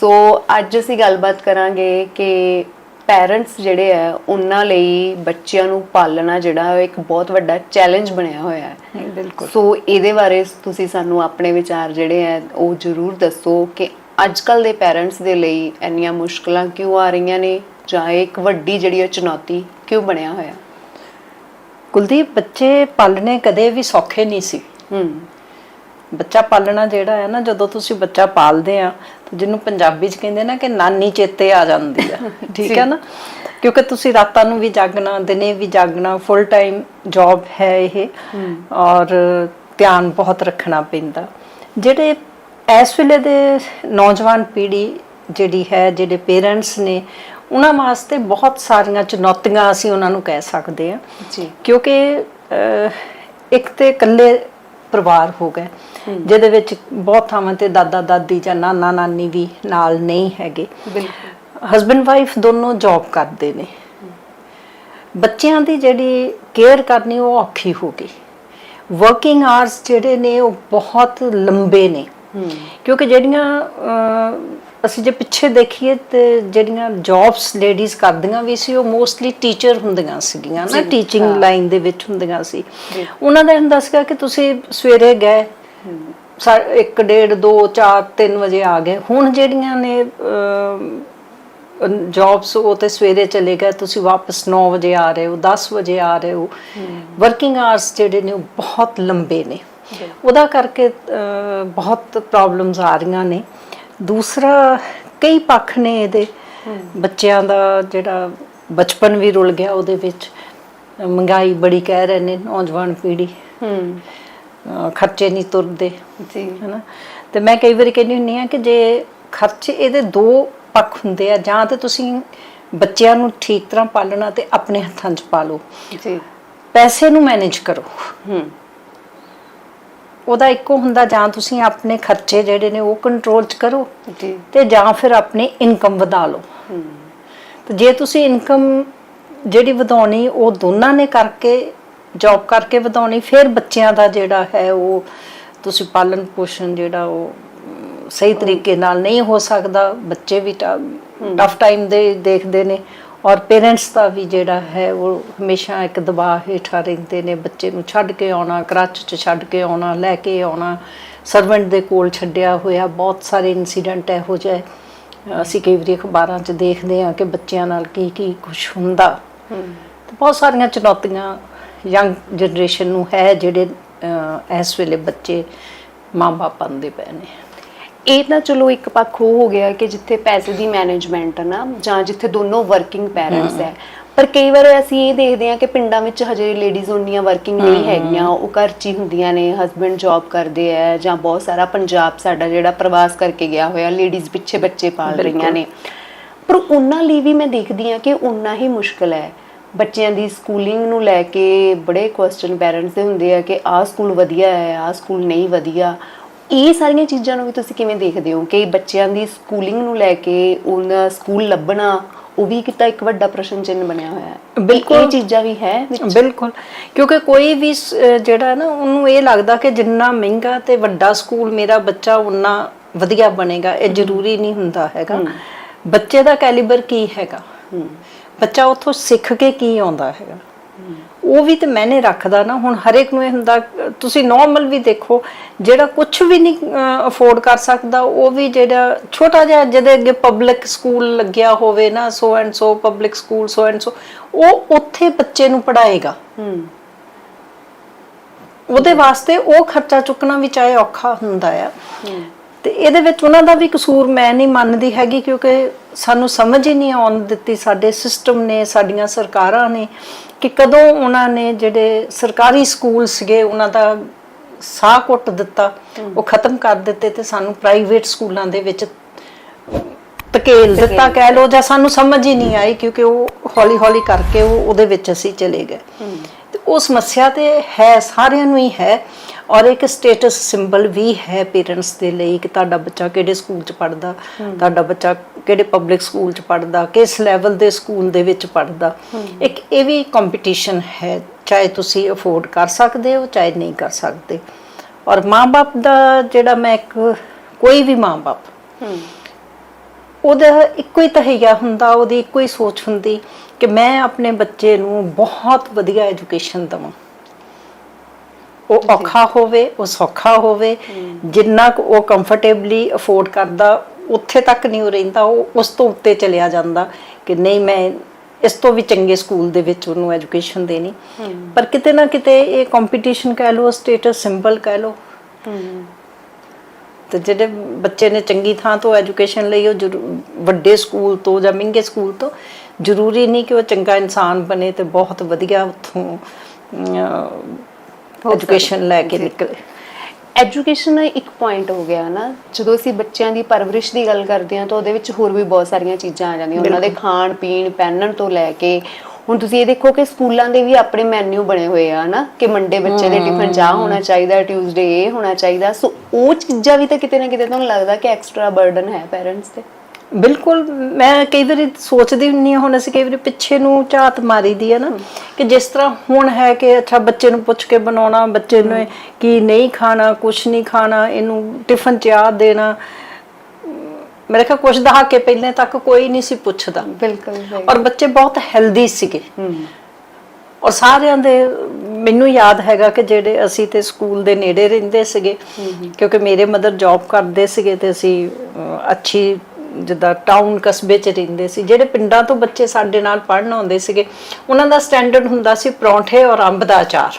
ਸੋ ਅੱਜ ਅਸੀਂ ਗੱਲਬਾਤ ਕਰਾਂਗੇ ਕਿ ਪੈਰੈਂਟਸ ਜਿਹੜੇ ਆ ਉਹਨਾਂ ਲਈ ਬੱਚਿਆਂ ਨੂੰ ਪਾਲਣਾ ਜਿਹੜਾ ਇੱਕ ਬਹੁਤ ਵੱਡਾ ਚੈਲੰਜ ਬਣਿਆ ਹੋਇਆ ਹੈ। ਬਿਲਕੁਲ। ਸੋ ਇਹਦੇ ਬਾਰੇ ਤੁਸੀਂ ਸਾਨੂੰ ਆਪਣੇ ਵਿਚਾਰ ਜਿਹੜੇ ਆ ਉਹ ਜ਼ਰੂਰ ਦੱਸੋ ਕਿ ਅੱਜ ਕੱਲ ਦੇ ਪੈਰੈਂਟਸ ਦੇ ਲਈ ਇੰਨੀਆਂ ਮੁਸ਼ਕਲਾਂ ਕਿਉਂ ਆ ਰਹੀਆਂ ਨੇ ਜਾਂ ਇੱਕ ਵੱਡੀ ਜਿਹੜੀ ਉਹ ਚੁਣੌਤੀ ਕਿਉਂ ਬਣਿਆ ਹੋਇਆ? ਕੁਲਦੀਪ ਬੱਚੇ ਪਾਲਣੇ ਕਦੇ ਵੀ ਸੌਖੇ ਨਹੀਂ ਸੀ। ਹੂੰ। ਬੱਚਾ ਪਾਲਣਾ ਜਿਹੜਾ ਹੈ ਨਾ ਜਦੋਂ ਤੁਸੀਂ ਬੱਚਾ ਪਾਲਦੇ ਆ ਤਾਂ ਜਿਹਨੂੰ ਪੰਜਾਬੀ ਚ ਕਹਿੰਦੇ ਨਾ ਕਿ ਨਾਨੀ ਚੇਤੇ ਆ ਜਾਂਦੀ ਆ। ਠੀਕ ਹੈ ਨਾ? ਕਿਉਂਕਿ ਤੁਸੀਂ ਰਾਤਾਂ ਨੂੰ ਵੀ ਜਾਗਣਾ ਦਿਨੇ ਵੀ ਜਾਗਣਾ ਫੁੱਲ ਟਾਈਮ ਜੌਬ ਹੈ ਇਹ। ਔਰ ਧਿਆਨ ਬਹੁਤ ਰੱਖਣਾ ਪੈਂਦਾ। ਜਿਹੜੇ ਇਸ ਵੇਲੇ ਦੇ ਨੌਜਵਾਨ ਪੀੜ੍ਹੀ ਜਿਹੜੀ ਹੈ ਜਿਹੜੇ ਪੇਰੈਂਟਸ ਨੇ ਉਹਨਾਂ ਵਾਸਤੇ ਬਹੁਤ ਸਾਰੀਆਂ ਚੁਣੌਤੀਆਂ ਅਸੀਂ ਉਹਨਾਂ ਨੂੰ ਕਹਿ ਸਕਦੇ ਆ। ਜੀ। ਕਿਉਂਕਿ ਇੱਕ ਤੇ ਇਕੱਲੇ ਪਰਿਵਾਰ ਹੋ ਗਏ। ਜਿਹਦੇ ਵਿੱਚ ਬਹੁਤ ਥਾਵਾਂ ਤੇ ਦਾਦਾ ਦਾਦੀ ਜਾਂ ਨਾਨਾ ਨਾਨੀ ਵੀ ਨਾਲ ਨਹੀਂ ਹੈਗੇ। ਬਿਲਕੁਲ। ਹਸਬੰਡ ਵਾਈਫ ਦੋਨੋਂ ਜੌਬ ਕਰਦੇ ਨੇ। ਬੱਚਿਆਂ ਦੀ ਜਿਹੜੀ ਕੇਅਰ ਕਰਨੀ ਉਹ ਔਖੀ ਹੋ ਗਈ। ਵਰਕਿੰਗ ਆਵਰਸ ਜਿਹੜੇ ਨੇ ਉਹ ਬਹੁਤ ਲੰਬੇ ਨੇ। ਕਿਉਂਕਿ ਜਿਹੜੀਆਂ ਅਸੀਂ ਜੇ ਪਿੱਛੇ ਦੇਖੀਏ ਤੇ ਜਿਹੜੀਆਂ ਜੌਬਸ ਲੇਡੀਜ਼ ਕਰਦੀਆਂ ਵੀ ਸੀ ਉਹ ਮੋਸਟਲੀ ਟੀਚਰ ਹੁੰਦੀਆਂ ਸੀਗੀਆਂ ਨਾ ਟੀਚਿੰਗ ਲਾਈਨ ਦੇ ਵਿੱਚ ਹੁੰਦੀਆਂ ਸੀ। ਉਹਨਾਂ ਦਾ ਹੁੰਦਾ ਸੀਗਾ ਕਿ ਤੁਸੀਂ ਸਵੇਰੇ ਗਏ 1 ਡੇਢ 2 4 3 ਵਜੇ ਆ ਗਏ। ਹੁਣ ਜਿਹੜੀਆਂ ਨੇ ਜੌਬਸ ਉਹ ਤੇ ਸਵੇਰੇ ਚਲੇ ਗਏ ਤੁਸੀਂ ਵਾਪਸ 9 ਵਜੇ ਆ ਰਹੇ ਹੋ 10 ਵਜੇ ਆ ਰਹੇ ਹੋ। ਵਰਕਿੰਗ ਆਵਰਸ ਜਿਹੜੇ ਨੇ ਉਹ ਬਹੁਤ ਲੰਬੇ ਨੇ। ਉਹਦਾ ਕਰਕੇ ਬਹੁਤ ਪ੍ਰੋਬਲਮਸ ਆ ਰਹੀਆਂ ਨੇ। ਦੂਸਰਾ ਕਈ ਪੱਖ ਨੇ ਇਹਦੇ। ਬੱਚਿਆਂ ਦਾ ਜਿਹੜਾ ਬਚਪਨ ਵੀ ਰੁਲ ਗਿਆ ਉਹਦੇ ਵਿੱਚ। ਮਹਿੰਗਾਈ ਬੜੀ ਕਹਿ ਰਹੇ ਨੇ ਨੌਜਵਾਨ ਪੀੜ੍ਹੀ। ਹੂੰ। ਖਰਚੇ ਨਹੀਂ ਤੁਰਦੇ ਜੀ। ਹੈਨਾ। ਤੇ ਮੈਂ ਕਈ ਵਾਰੀ ਕਹਿੰਦੀ ਹੁੰਨੀ ਆ ਕਿ ਜੇ ਖਰਚੇ ਇਹਦੇ ਦੋ ਪੱਖ ਹੁੰਦੇ ਆ ਜਾਂ ਤੇ ਤੁਸੀਂ ਬੱਚਿਆਂ ਨੂੰ ਠੀਕ ਤਰ੍ਹਾਂ ਪਾਲਣਾ ਤੇ ਆਪਣੇ ਹੱਥਾਂ 'ਚ ਪਾਲੋ ਜੀ। ਪੈਸੇ ਨੂੰ ਮੈਨੇਜ ਕਰੋ। ਹੂੰ। ਉਹਦਾ ਇੱਕੋ ਹੁੰਦਾ ਜਾਂ ਤੁਸੀਂ ਆਪਣੇ ਖਰਚੇ ਜਿਹੜੇ ਨੇ ਉਹ ਕੰਟਰੋਲ 'ਚ ਕਰੋ ਜੀ। ਤੇ ਜਾਂ ਫਿਰ ਆਪਣੀ ਇਨਕਮ ਵਧਾ ਲਓ। ਤੇ ਜੇ ਤੁਸੀਂ ਇਨਕਮ ਜਿਹੜੀ ਵਧਾਉਣੀ ਉਹ ਦੋਨਾਂ ਨੇ ਕਰਕੇ ਜੌਬ ਕਰਕੇ ਵਧਾਉਣੀ ਫਿਰ ਬੱਚਿਆਂ ਦਾ ਜਿਹੜਾ ਹੈ ਉਹ ਤੁਸੀਂ ਪਾਲਣ ਪੋਸ਼ਣ ਜਿਹੜਾ ਉਹ ਸਹੀ ਤਰੀਕੇ ਨਾਲ ਨਹੀਂ ਹੋ ਸਕਦਾ। ਬੱਚੇ ਵੀ ਟਫ ਟਾਈਮ ਦੇ ਦੇਖਦੇ ਨੇ। ਔਰ ਪੇਰੈਂਟਸ ਦਾ ਵੀ ਜਿਹੜਾ ਹੈ ਉਹ ਹਮੇਸ਼ਾ ਇੱਕ ਦਬਾਅ ਹੇਠਾਂ ਰਹਿੰਦੇ ਨੇ। ਬੱਚੇ ਨੂੰ ਛੱਡ ਕੇ ਆਉਣਾ ਕਰਾਚ ਚ ਛੱਡ ਕੇ ਆਉਣਾ ਲੈ ਕੇ ਆਉਣਾ ਸਰਵੈਂਟ ਦੇ ਕੋਲ ਛੱਡਿਆ ਹੋਇਆ ਬਹੁਤ ਸਾਰੇ ਇਨਸੀਡੈਂਟ ਇਹੋ ਜਿਹੇ ਅਸੀਂ ਕਈ ਵਾਰੀ ਅਖਬਾਰਾਂ 'ਚ ਦੇਖਦੇ ਹਾਂ ਕਿ ਬੱਚਿਆਂ ਨਾਲ ਕੀ ਕੀ ਕੁਝ ਹੁੰਦਾ। ਤੇ ਬਹੁਤ ਸਾਰੀਆਂ ਚੁਣੌਤੀਆਂ ਯੰਗ ਜਨਰੇਸ਼ਨ ਨੂੰ ਹੈ ਜਿਹੜੇ ਇਸ ਵੇਲੇ ਬੱਚੇ ਮਾਂ-ਬਾਪ ਦੇ ਪਏ ਨੇ। ਇਹ ਤਾਂ ਚਲੋ ਇੱਕ ਪੱਖ ਉਹ ਹੋ ਗਿਆ ਕਿ ਜਿੱਥੇ ਪੈਸੇ ਦੀ ਮੈਨੇਜਮੈਂਟ ਨਾ ਜਾਂ ਜਿੱਥੇ ਦੋਨੋਂ ਵਰਕਿੰਗ ਪੈਰੈਂਟਸ ਹੈ। ਪਰ ਕਈ ਵਾਰ ਅਸੀਂ ਇਹ ਦੇਖਦੇ ਹਾਂ ਕਿ ਪਿੰਡਾਂ ਵਿੱਚ ਹਜੇ ਲੇਡੀਜ਼ ਉਨੀਆਂ ਵਰਕਿੰਗ ਨਹੀਂ ਹੈਗੀਆਂ। ਉਹ ਘਰ 'ਚ ਹੀ ਹੁੰਦੀਆਂ ਨੇ ਹਸਬੰਡ ਜੌਬ ਕਰਦੇ ਆ ਜਾਂ ਬਹੁਤ ਸਾਰਾ ਪੰਜਾਬ ਸਾਡਾ ਜਿਹੜਾ ਪ੍ਰਵਾਸ ਕਰਕੇ ਗਿਆ ਹੋਇਆ ਲੇਡੀਜ਼ ਪਿੱਛੇ ਬੱਚੇ ਪਾਲ ਰਹੀਆਂ ਨੇ। ਪਰ ਉਹਨਾਂ ਲਈ ਵੀ ਮੈਂ ਦੇਖਦੀ ਹਾਂ ਕਿ ਉਨਾ ਹੀ ਮੁਸ਼ਕਲ ਹੈ ਬੱਚਿਆਂ ਦੀ ਸਕੂਲਿੰਗ ਨੂੰ ਲੈ ਕੇ ਬੜੇ ਕੁਐਸਚਨ ਪੈਰੈਂਟਸ ਦੇ ਹੁੰਦੇ ਆ ਕਿ ਆਹ ਸਕੂਲ ਵਧੀਆ ਹੈ ਆਹ ਸਕੂਲ ਨਹੀਂ ਵਧੀਆ। ਇਹ ਸਾਰੀਆਂ ਚੀਜ਼ਾਂ ਨੂੰ ਵੀ ਤੁਸੀਂ ਕਿਵੇਂ ਦੇਖਦੇ ਹੋ? ਕਿ ਬੱਚਿਆਂ ਦੀ ਸਕੂਲਿੰਗ ਨੂੰ ਲੈ ਕੇ ਉਹਨਾਂ ਸਕੂਲ ਲੱਭਣਾ ਉਹ ਵੀ ਕਿਤਾ ਇੱਕ ਵੱਡਾ ਪ੍ਰਸ਼ਨ ਚਿੰਨ ਬਣਿਆ ਹੋਇਆ ਹੈ। ਬਿਲਕੁਲ। ਇਹ ਚੀਜ਼ਾਂ ਵੀ ਹੈ ਵਿੱਚ? ਬਿਲਕੁਲ। ਕਿਉਂਕਿ ਕੋਈ ਵੀ ਜਿਹੜਾ ਨਾ ਉਹਨੂੰ ਇਹ ਲੱਗਦਾ ਕਿ ਜਿੰਨਾ ਮਹਿੰਗਾ ਤੇ ਵੱਡਾ ਸਕੂਲ ਮੇਰਾ ਬੱਚਾ ਉਨਾ ਵਧੀਆ ਬਣੇਗਾ ਇਹ ਜ਼ਰੂਰੀ ਨਹੀਂ ਹੁੰਦਾ ਹੈਗਾ। ਬੱਚੇ ਦਾ ਕੈਲੀਬਰ ਕੀ ਹੈਗਾ? ਬੱਚਾ ਉੱਥੋਂ ਸਿੱਖ ਕੇ ਕੀ ਆਉਂਦਾ ਹੈਗਾ? ਉਹ ਵੀ ਤੇ ਮੈਨੇ ਰੱਖਦਾ ਨਾ। ਹੁਣ ਹਰੇਕ ਨੂੰ ਇਹ ਹੁੰਦਾ ਤੁਸੀਂ ਨਾਰਮਲ ਵੀ ਦੇਖੋ ਜਿਹੜਾ ਕੁਝ ਵੀ ਨਹੀਂ ਅਫੋਰਡ ਕਰ ਸਕਦਾ ਉਹ ਵੀ ਜਿਹੜਾ ਛੋਟਾ ਜਿਹਾ ਜਿਹਦੇ ਅੱਗੇ ਪਬਲਿਕ ਸਕੂਲ ਲੱਗਿਆ ਹੋਵੇ ਨਾ so and so public school so and so ਉਹ ਉੱਥੇ ਬੱਚੇ ਨੂੰ ਪੜਾਏਗਾ ਹੂੰ। ਉਹਦੇ ਵਾਸਤੇ ਉਹ ਖਰਚਾ ਚੁੱਕਣਾ ਵੀ ਚਾਹੇ ਔਖਾ ਹੁੰਦਾ ਆ। ਤੇ ਇਹਦੇ ਵਿੱਚ ਉਹਨਾਂ ਦਾ ਵੀ ਕਸੂਰ ਮੈਂ ਨਹੀਂ ਮੰਨਦੀ ਹੈਗੀ ਕਿਉਂਕਿ ਸਾਨੂੰ ਸਮਝ ਹੀ ਨਹੀਂ ਆਉਣ ਦਿੱਤੀ ਸਾਡੇ ਸਿਸਟਮ ਨੇ ਸਾਡੀਆਂ ਸਰਕਾਰਾਂ ਨੇ ਕਿ ਕਦੋਂ ਉਹਨਾਂ ਨੇ ਜਿਹੜੇ ਸਰਕਾਰੀ ਸਕੂਲ ਸੀਗੇ ਉਹਨਾਂ ਦਾ ਸਾਹ ਘੁੱਟ ਦਿੱਤਾ ਉਹ ਖਤਮ ਕਰ ਦਿੱਤੇ ਤੇ ਸਾਨੂੰ ਪ੍ਰਾਈਵੇਟ ਸਕੂਲਾਂ ਦੇ ਵਿੱਚ ਧਕੇਲ ਦਿੱਤਾ ਕਹਿ ਲੋ ਜਾਂ ਸਾਨੂੰ ਸਮਝ ਹੀ ਨਹੀਂ ਆਈ ਕਿਉਂਕਿ ਉਹ ਹੌਲੀ ਹੌਲੀ ਕਰਕੇ ਉਹ ਉਹਦੇ ਵਿੱਚ ਅਸੀਂ ਚਲੇ ਗਏ। ਤੇ ਉਹ ਸਮੱਸਿਆ ਤੇ ਹੈ ਸਾਰਿਆਂ ਨੂੰ ਹੀ ਹੈ ਔਰ ਇੱਕ ਸਟੇਟਸ ਸਿੰਬਲ ਵੀ ਹੈ ਪੇਰੈਂਟਸ ਦੇ ਲਈ ਕਿ ਤੁਹਾਡਾ ਬੱਚਾ ਕਿਹੜੇ ਸਕੂਲ 'ਚ ਪੜਦਾ ਤੁਹਾਡਾ ਬੱਚਾ ਕਿਹੜੇ ਪਬਲਿਕ ਸਕੂਲ 'ਚ ਪੜਦਾ ਕਿਸ ਲੈਵਲ ਦੇ ਸਕੂਲ ਦੇ ਵਿੱਚ ਪੜਦਾ ਇੱਕ ਇਹ ਵੀ ਕੰਪੀਟੀਸ਼ਨ ਹੈ ਚਾਹੇ ਤੁਸੀਂ ਅਫੋਰਡ ਕਰ ਸਕਦੇ ਹੋ ਚਾਹੇ ਨਹੀਂ ਕਰ ਸਕਦੇ। ਔਰ ਮਾਪੇ ਦਾ ਜਿਹੜਾ ਮੈਂ ਇੱਕ ਕੋਈ ਵੀ ਮਾਪੇ ਉਹਦਾ ਇੱਕੋ ਹੀ ਤਹਈਆ ਹੁੰਦਾ ਉਹਦੀ ਇੱਕੋ ਹੀ ਸੋਚ ਹੁੰਦੀ ਕਿ ਮੈਂ ਆਪਣੇ ਬੱਚੇ ਨੂੰ ਬਹੁਤ ਵਧੀਆ ਐਜੂਕੇਸ਼ਨ ਦਵਾਂ। ਉਹ ਔਖਾ ਹੋਵੇ ਉਹ ਸੌਖਾ ਹੋਵੇ ਜਿੰਨਾ ਕੁ ਉਹ ਕੰਫਰਟੇਬਲੀ ਅਫੋਰਡ ਕਰਦਾ ਉੱਥੇ ਤੱਕ ਨਹੀਂ ਉਹ ਰਹਿੰਦਾ ਉਹ ਉਸ ਤੋਂ ਉੱਤੇ ਚਲਿਆ ਜਾਂਦਾ ਕਿ ਨਹੀਂ ਮੈਂ ਇਸ ਤੋਂ ਵੀ ਚੰਗੇ ਸਕੂਲ ਦੇ ਵਿੱਚ ਉਹਨੂੰ ਐਜੂਕੇਸ਼ਨ ਦੇਣੀ। ਪਰ ਕਿਤੇ ਨਾ ਕਿਤੇ ਇਹ ਕੰਪੀਟੀਸ਼ਨ ਕਹਿ ਲਓ ਸਟੇਟਸ ਸਿੰਬਲ ਕਹਿ ਲਓ। ਤੇ ਜਿਹੜੇ ਬੱਚੇ ਨੇ ਚੰਗੀ ਥਾਂ ਤੋਂ ਐਜੂਕੇਸ਼ਨ ਲਈ ਉਹ ਵੱਡੇ ਸਕੂਲ ਤੋਂ ਜਾਂ ਮਹਿੰਗੇ ਸਕੂਲ ਤੋਂ ਜ਼ਰੂਰੀ ਨਹੀਂ ਕਿ ਉਹ ਚੰਗਾ ਇਨਸਾਨ ਬਣੇ ਤੇ ਬਹੁਤ ਵਧੀਆ ਉੱਥੋਂ ਐਜੂਕੇਸ਼ਨ ਲੈ ਕੇ ਨਿਕਲੇ। ਐਜੂਕੇਸ਼ਨ ਇੱਕ ਪੁਆਇੰਟ ਹੋ ਗਿਆ ਨਾ। ਜਦੋਂ ਅਸੀਂ ਬੱਚਿਆਂ ਦੀ ਪਰਵਰਿਸ਼ ਦੀ ਗੱਲ ਕਰਦੇ ਹਾਂ ਤਾਂ ਉਹਦੇ ਵਿੱਚ ਹੋਰ ਵੀ ਬਹੁਤ ਸਾਰੀਆਂ ਚੀਜ਼ਾਂ ਆ ਜਾਂਦੀਆਂ। ਉਹਨਾਂ ਦੇ ਖਾਣ ਪੀਣ ਪਹਿਨਣ ਤੋਂ ਲੈ ਕੇ ਹੁਣ ਤੁਸੀਂ ਇਹ ਦੇਖੋ ਕਿ ਸਕੂਲਾਂ ਦੇ ਵੀ ਆਪਣੇ ਮੈਨੂ ਬਣੇ ਹੋਏ ਆ ਨਾ ਕਿ ਮੰਡੇ ਬੱਚੇ ਦੇ ਟਿਫਨ ਚਾਹ ਹੋਣਾ ਚਾਹੀਦਾ ਟਿਊਜ਼ਡੇ ਇਹ ਹੋਣਾ ਚਾਹੀਦਾ। ਸੋ ਉਹ ਚੀਜ਼ਾਂ ਵੀ ਤਾਂ ਕਿਤੇ ਨਾ ਕਿਤੇ ਤੁਹਾਨੂੰ ਲੱਗਦਾ ਕਿ ਐਕਸਟਰਾ ਬਰਡਨ ਹੈ ਪੈਰੈਂਟਸ ਤੇ। ਬਿਲਕੁਲ ਮੈਂ ਕਈ ਵਾਰੀ ਸੋਚਦੀ ਹੁੰਨੀ ਹਾਂ ਹੁਣ ਅਸੀਂ ਕਈ ਵਾਰੀ ਪਿੱਛੇ ਨੂੰ ਝਾਤ ਮਾਰੀਦੀ ਹੈ ਨਾ ਕਿ ਜਿਸ ਤਰ੍ਹਾਂ ਹੁਣ ਹੈ ਕਿ ਅੱਛਾ ਬੱਚੇ ਨੂੰ ਪੁੱਛ ਕੇ ਬਣਾਉਣਾ ਬੱਚੇ ਨੂੰ ਕੀ ਨਹੀਂ ਖਾਣਾ ਕੁਛ ਨਹੀਂ ਖਾਣਾ ਇਹਨੂੰ ਟਿਫਨ ਚ ਆ ਦੇਣਾ। ਮੇਰੇ ਖਿਆਲ ਕੁਛ ਦਹਾਕੇ ਪਹਿਲੇ ਤੱਕ ਕੋਈ ਨਹੀਂ ਸੀ ਪੁੱਛਦਾ। ਬਿਲਕੁਲ ਔਰ ਬੱਚੇ ਬਹੁਤ ਹੈਲਦੀ ਸੀਗੇ। ਔਰ ਸਾਰਿਆਂ ਦੇ ਮੈਨੂੰ ਯਾਦ ਹੈਗਾ ਕਿ ਜਿਹੜੇ ਅਸੀਂ ਤੇ ਸਕੂਲ ਦੇ ਨੇੜੇ ਰਹਿੰਦੇ ਸੀਗੇ ਕਿਉਂਕਿ ਮੇਰੇ ਮਦਰ ਜੌਬ ਕਰਦੇ ਸੀਗੇ ਤੇ ਅਸੀਂ ਅੱਛੀ ਜਿੱਦਾਂ ਟਾਊਨ ਕਸਬੇ 'ਚ ਰਹਿੰਦੇ ਸੀ ਜਿਹੜੇ ਪਿੰਡਾਂ ਤੋਂ ਬੱਚੇ ਸਾਡੇ ਨਾਲ ਪੜ੍ਹਨ ਆਉਂਦੇ ਸੀਗੇ ਉਹਨਾਂ ਦਾ ਸਟੈਂਡਰਡ ਹੁੰਦਾ ਸੀ ਪਰੌਂਠੇ ਔਰ ਅੰਬ ਦਾ ਅਚਾਰ।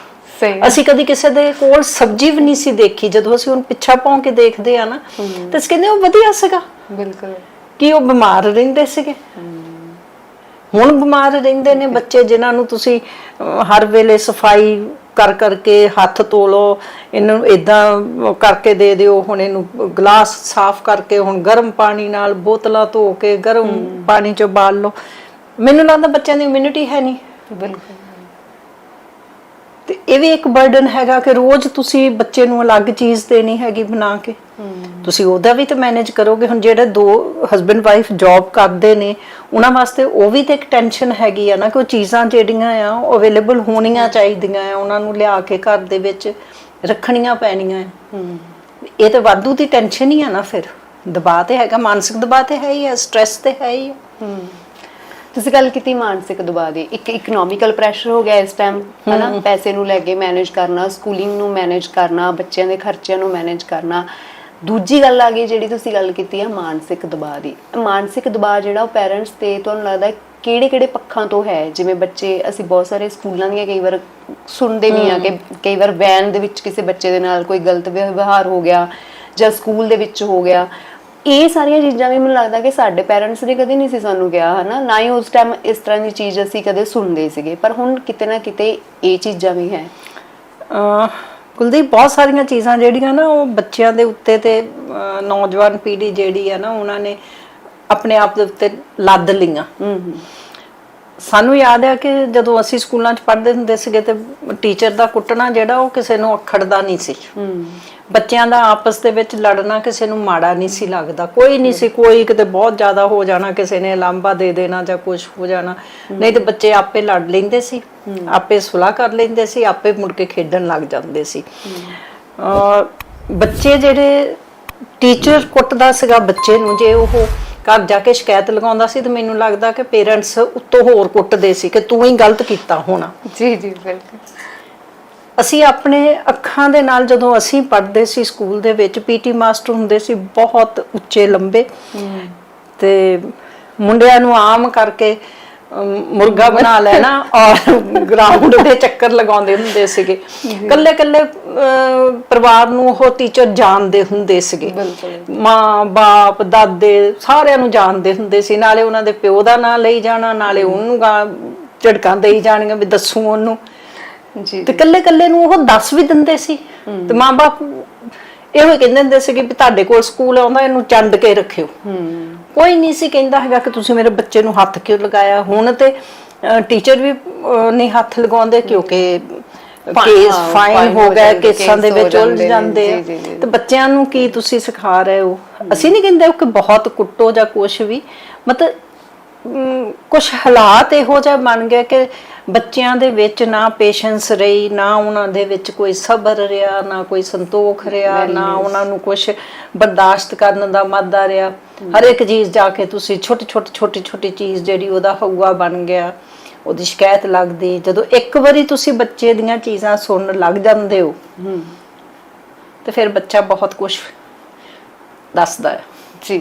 ਅਸੀਂ ਕਦੀ ਕਿਸੇ ਦੇ ਕੋਲ ਸਬਜ਼ੀ ਵੀ ਨਹੀਂ ਸੀ ਦੇਖੀ ਜਦੋਂ ਅਸੀਂ ਹੁਣ ਪਿੱਛਾ ਪਾਉਂ ਕੇ ਦੇਖਦੇ ਆ ਨਾ ਤੇ ਅਸੀਂ ਕਹਿੰਦੇ ਉਹ ਵਧੀਆ ਸੀਗਾ। ਬਿਲਕੁਲ। ਕਿ ਉਹ ਬਿਮਾਰ ਰਹਿੰਦੇ ਸੀਗੇ। ਹੁਣ ਬਿਮਾਰ ਰਹਿੰਦੇ ਨੇ ਬੱਚੇ ਜਿਨ੍ਹਾਂ ਨੂੰ ਤੁਸੀਂ ਹਰ ਵੇਲੇ ਸਫ਼ਾਈ ਕਰ ਕਰਕੇ ਹੱਥ ਧੋ ਲਓ ਇਹਨੂੰ ਇਦਾਂ ਕਰਕੇ ਦੇ ਦਿਓ ਹੁਣ ਇਹਨੂੰ ਗਲਾਸ ਸਾਫ਼ ਕਰਕੇ ਹੁਣ ਗਰਮ ਪਾਣੀ ਨਾਲ ਬੋਤਲਾਂ ਧੋ ਕੇ ਗਰਮ ਪਾਣੀ ਚ ਉਬਾਲ ਲਓ। ਮੈਨੂੰ ਲੱਗਦਾ ਬੱਚਿਆਂ ਦੀ ਇਮਿਊਨਿਟੀ ਹੈ ਨਹੀਂ। ਬਿਲਕੁਲ। ਤੇ ਇਹ ਵੀ ਇੱਕ ਬਰਡਨ ਹੈਗਾ ਕਿ ਰੋਜ਼ ਤੁਸੀਂ ਬੱਚੇ ਨੂੰ ਅਲੱਗ ਚੀਜ਼ ਦੇਣੀ ਹੈਗੀ ਬਣਾ ਕੇ। ਤੁਸੀਂ ਉਹਦਾ ਵੀ ਤਾਂ ਮੈਨੇਜ ਕਰੋਗੇ। ਹੁਣ ਜਿਹੜੇ ਦੋ ਹਸਬੰਡ ਵਾਈਫ ਜੌਬ ਕਰਦੇ ਨੇ ਉਹਨਾਂ ਵਾਸਤੇ ਉਹ ਵੀ ਤੇ ਇੱਕ ਟੈਨਸ਼ਨ ਹੈਗੀ ਆ ਨਾ ਕਿ ਉਹ ਚੀਜ਼ਾਂ ਜਿਹੜੀਆਂ ਆ ਉਹ ਅਵੇਲੇਬਲ ਹੋਣੀਆਂ ਚਾਹੀਦੀਆਂ ਆ ਉਹਨਾਂ ਨੂੰ ਲਿਆ ਕੇ ਘਰ ਦੇ ਵਿੱਚ ਰੱਖਣੀਆਂ ਪੈਣੀਆਂ ਆ। ਇਹ ਤੇ ਵਾਧੂ ਦੀ ਟੈਨਸ਼ਨ ਹੀ ਆ ਨਾ ਫਿਰ। ਦਬਾਅ ਤੇ ਹੈਗਾ ਮਾਨਸਿਕ ਦਬਾਅ ਤੇ ਹੈ ਹੀ ਹੈ ਸਟ੍ਰੈਸ ਤੇ ਹੈ ਹੀ ਹੈ। ਤੁਸੀਂ ਗੱਲ ਕੀਤੀ ਮਾਨਸਿਕ ਦਬਾਅ ਦੀ ਇੱਕ ਇਕਨੋਮਿਕਲ ਪ੍ਰੈਸ਼ਰ ਹੋ ਗਿਆ ਇਸ ਟਾਈਮ ਹਨਾ? ਪੈਸੇ ਨੂੰ ਲੈ ਕੇ ਮੈਨੇਜ ਕਰਨਾ ਸਕੂਲਿੰਗ ਨੂੰ ਮੈਨੇਜ ਕਰਨਾ ਬੱਚਿਆਂ ਦੇ ਖਰਚਿਆਂ ਨੂੰ ਮੈਨੇਜ ਕਰਨਾ। ਦੂਜੀ ਗੱਲ ਆ ਗਈ ਜਿਹੜੀ ਤੁਸੀਂ ਗੱਲ ਕੀਤੀ ਆ ਮਾਨਸਿਕ ਦਬਾਅ ਦੀ। ਮਾਨਸਿਕ ਦਬਾਅ ਜਿਹੜਾ ਉਹ ਪੇਰੈਂਟਸ ਤੇ ਤੁਹਾਨੂੰ ਲੱਗਦਾ ਕਿਹੜੇ ਕਿਹੜੇ ਪੱਖਾਂ ਤੋਂ ਹੈ? ਜਿਵੇਂ ਬੱਚੇ ਅਸੀਂ ਬਹੁਤ ਸਾਰੇ ਸਕੂਲਾਂ ਦੀਆਂ ਕਈ ਵਾਰ ਸੁਣਦੇ ਵੀ ਆ ਕਿ ਕਈ ਵਾਰ ਵੈਨ ਦੇ ਵਿੱਚ ਕਿਸੇ ਬੱਚੇ ਦੇ ਨਾਲ ਕੋਈ ਗਲਤ ਵਿਵਹਾਰ ਹੋ ਗਿਆ ਜਾਂ ਸਕੂਲ ਦੇ ਵਿੱਚ ਹੋ ਗਿਆ। ਇਹ ਸਾਰੀਆਂ ਚੀਜ਼ਾਂ ਵੀ ਮੈਨੂੰ ਲੱਗਦਾ ਕਿ ਸਾਡੇ ਪੈਰੈਂਟਸ ਨੇ ਕਦੇ ਨਹੀਂ ਸੀ ਸਾਨੂੰ ਕਿਹਾ ਹਨਾ? ਨਾ ਹੀ ਉਸ ਟਾਈਮ ਇਸ ਤਰ੍ਹਾਂ ਦੀ ਚੀਜ਼ ਅਸੀਂ ਕਦੇ ਸੁਣਦੇ ਸੀਗੇ। ਪਰ ਹੁਣ ਕਿਤੇ ਨਾ ਕਿਤੇ ਇਹ ਚੀਜ਼ਾਂ ਵੀ ਹੈ। ਕੁਲਦੀਪ ਬਹੁਤ ਸਾਰੀਆਂ ਚੀਜ਼ਾਂ ਜਿਹੜੀਆਂ ਨਾ ਉਹ ਬੱਚਿਆਂ ਦੇ ਉੱਤੇ ਤੇ ਨੌਜਵਾਨ ਪੀੜ੍ਹੀ ਜਿਹੜੀ ਆ ਨਾ ਉਹਨਾਂ ਨੇ ਆਪਣੇ ਆਪ ਦੇ ਉੱਤੇ ਲੱਦ ਲਈਆਂ। ਹੂੰ ਹੂੰ। ਸਾਨੂੰ ਯਾਦ ਹੈ ਕਿ ਜਦੋਂ ਅਸੀਂ ਸਕੂਲਾਂ 'ਚ ਪੜ੍ਹਦੇ ਹੁੰਦੇ ਸੀਗੇ ਤੇ ਟੀਚਰ ਦਾ ਕੁੱਟਣਾ ਜਿਹੜਾ ਉਹ ਕਿਸੇ ਨੂੰ ਅਖੜਦਾ ਨਹੀਂ ਸੀ। ਬੱਚਿਆਂ ਦਾ ਆਪਸ ਦੇ ਵਿੱਚ ਲੜਨਾ ਕਿਸੇ ਨੂੰ ਮਾੜਾ ਨਹੀਂ ਸੀ ਲੱਗਦਾ। ਕੋਈ ਨਹੀਂ ਸੀ ਕੋਈ ਕਿਤੇ ਬਹੁਤ ਜ਼ਿਆਦਾ ਹੋ ਜਾਣਾ ਕਿਸੇ ਨੇ ਲਾਂਬਾ ਦੇ ਦੇਣਾ ਜਾਂ ਕੁਝ ਹੋ ਜਾਣਾ। ਨਹੀਂ ਤੇ ਬੱਚੇ ਆਪੇ ਲੜ ਲੈਂਦੇ ਸੀ ਆਪੇ ਸੁਲਾਹ ਕਰ ਲੈਂਦੇ ਸੀ ਆਪੇ ਮੁੜ ਕੇ ਖੇਡਣ ਲੱਗ ਜਾਂਦੇ ਸੀ। ਬੱਚੇ ਜਿਹੜੇ ਟੀਚਰ ਕੁੱਟਦਾ ਸੀਗਾ ਬੱਚੇ ਨੂੰ ਜੇ ਉਹ ਘਰ ਜਾ ਕੇ ਸ਼ਿਕਾਇਤ ਲਗਾਉਂਦਾ ਸੀ ਤੇ ਮੈਨੂੰ ਲੱਗਦਾ ਕਿ ਪੇਰੈਂਟਸ ਉੱਤੋਂ ਹੋਰ ਕੁੱਟਦੇ ਸੀ ਕਿ ਤੂੰ ਹੀ ਗਲਤ ਕੀਤਾ ਹੋਣਾ। ਜੀ ਜੀ ਬਿਲਕੁਲ। ਅਸੀਂ ਆਪਣੇ ਅੱਖਾਂ ਦੇ ਨਾਲ ਜਦੋਂ ਅਸੀਂ ਪੜ੍ਹਦੇ ਸੀ ਸਕੂਲ ਦੇ ਵਿੱਚ ਪੀਟੀ ਮਾਸਟਰ ਹੁੰਦੇ ਸੀ ਬਹੁਤ ਉੱਚੇ ਲੰਬੇ ਤੇ ਮੁੰਡਿਆਂ ਨੂੰ ਆਮ ਕਰਕੇ ਮੁਰਗਾ ਬਣਾ ਲੈਣਾ ਔਰ ਗਰਾਊਂਡ ਦੇ ਚੱਕਰ ਲਗਾਉਂਦੇ ਹੁੰਦੇ ਸੀਗੇ। ਕੱਲੇ ਕੱਲੇ ਪਰਿਵਾਰ ਨੂੰ ਉਹ ਟੀਚਰ ਜਾਣਦੇ ਹੁੰਦੇ ਸੀਗੇ। ਮਾਂ ਬਾਪ ਦਾਦੇ ਸਾਰਿਆਂ ਨੂੰ ਜਾਣਦੇ ਹੁੰਦੇ ਸੀ। ਨਾਲੇ ਉਹਨਾਂ ਦੇ ਪਿਓ ਦਾ ਨਾਂ ਲਈ ਜਾਣਾ ਨਾਲੇ ਉਹਨੂੰ ਗਾ ਝੜਕਾਂ ਦੇਈ ਜਾਣੀਆਂ ਵੀ ਦੱਸੂ ਉਹਨੂੰ। ਜੀ ਤੇ ਕੱਲੇ ਕੱਲੇ ਨੂੰ ਉਹ ਦੱਸ ਵੀ ਦਿੰਦੇ ਸੀ। ਤੇ ਮਾਂ-ਬਾਪ ਇਹੋ ਹੀ ਕਹਿੰਦੇ ਹੁੰਦੇ ਸੀ ਕਿ ਤੁਹਾਡੇ ਕੋਲ ਸਕੂਲ ਆਉਂਦਾ ਇਹਨੂੰ ਚੰਡ ਕੇ ਰੱਖਿਓ। ਕੋਈ ਨਹੀਂ ਸੀ ਕਹਿੰਦਾ ਹੈਗਾ ਕਿ ਤੁਸੀਂ ਮੇਰੇ ਬੱਚੇ ਨੂੰ ਹੱਥ ਕਿਉਂ ਲਗਾਇਆ? ਹੁਣ ਤੇ ਟੀਚਰ ਵੀ ਨਹੀਂ ਹੱਥ ਲਗਾਉਂਦੇ ਕਿਉਂਕਿ ਕੇਸ ਫਾਈਨ ਹੋ ਗਏ ਕੇਸਾਂ ਦੇ ਵਿੱਚ ਉਲਝ ਜਾਂਦੇ। ਤੇ ਬੱਚਿਆਂ ਨੂੰ ਕੀ ਤੁਸੀਂ ਸਿਖਾ ਰਹੇ ਹੋ? ਅਸੀਂ ਨਹੀਂ ਕਹਿੰਦੇ ਕਿ ਬਹੁਤ ਕੁੱਟੋ ਜਾਂ ਕੁਛ ਵੀ ਮਤਲਬ ਕੁਝ ਹਾਲਾਤ ਇਹੋ ਜਿਹਾ ਬਣ ਗਏ ਕਿ ਬੱਚਿਆਂ ਦੇ ਵਿੱਚ ਨਾ ਪੇਸ਼ੈਂਸ ਰਹੀ ਨਾ ਉਹਨਾਂ ਦੇ ਵਿੱਚ ਕੋਈ ਸਬਰ ਰਿਹਾ ਨਾ ਕੋਈ ਸੰਤੋਖ ਰਿਹਾ ਨਾ ਉਹਨਾਂ ਨੂੰ ਕੁਝ ਬਰਦਾਸ਼ਤ ਕਰਨ ਦਾ ਮਾਦਾ ਰਿਹਾ। ਹਰ ਇੱਕ ਚੀਜ਼ ਜਾ ਕੇ ਤੁਸੀਂ ਛੋਟੀ ਛੋਟੀ ਛੋਟੀ ਛੋਟੀ ਚੀਜ਼ ਜਿਹੜੀ ਉਹਦਾ ਹਊਆ ਬਣ ਗਿਆ ਉਹਦੀ ਸ਼ਿਕਾਇਤ ਲੱਗਦੀ। ਜਦੋਂ ਇੱਕ ਵਾਰੀ ਤੁਸੀਂ ਬੱਚੇ ਦੀਆਂ ਚੀਜ਼ਾਂ ਸੁਣਨ ਲੱਗ ਜਾਂਦੇ ਹੋ ਤੇ ਫਿਰ ਬੱਚਾ ਬਹੁਤ ਕੁਝ ਦੱਸਦਾ ਹੈ। ਜੀ।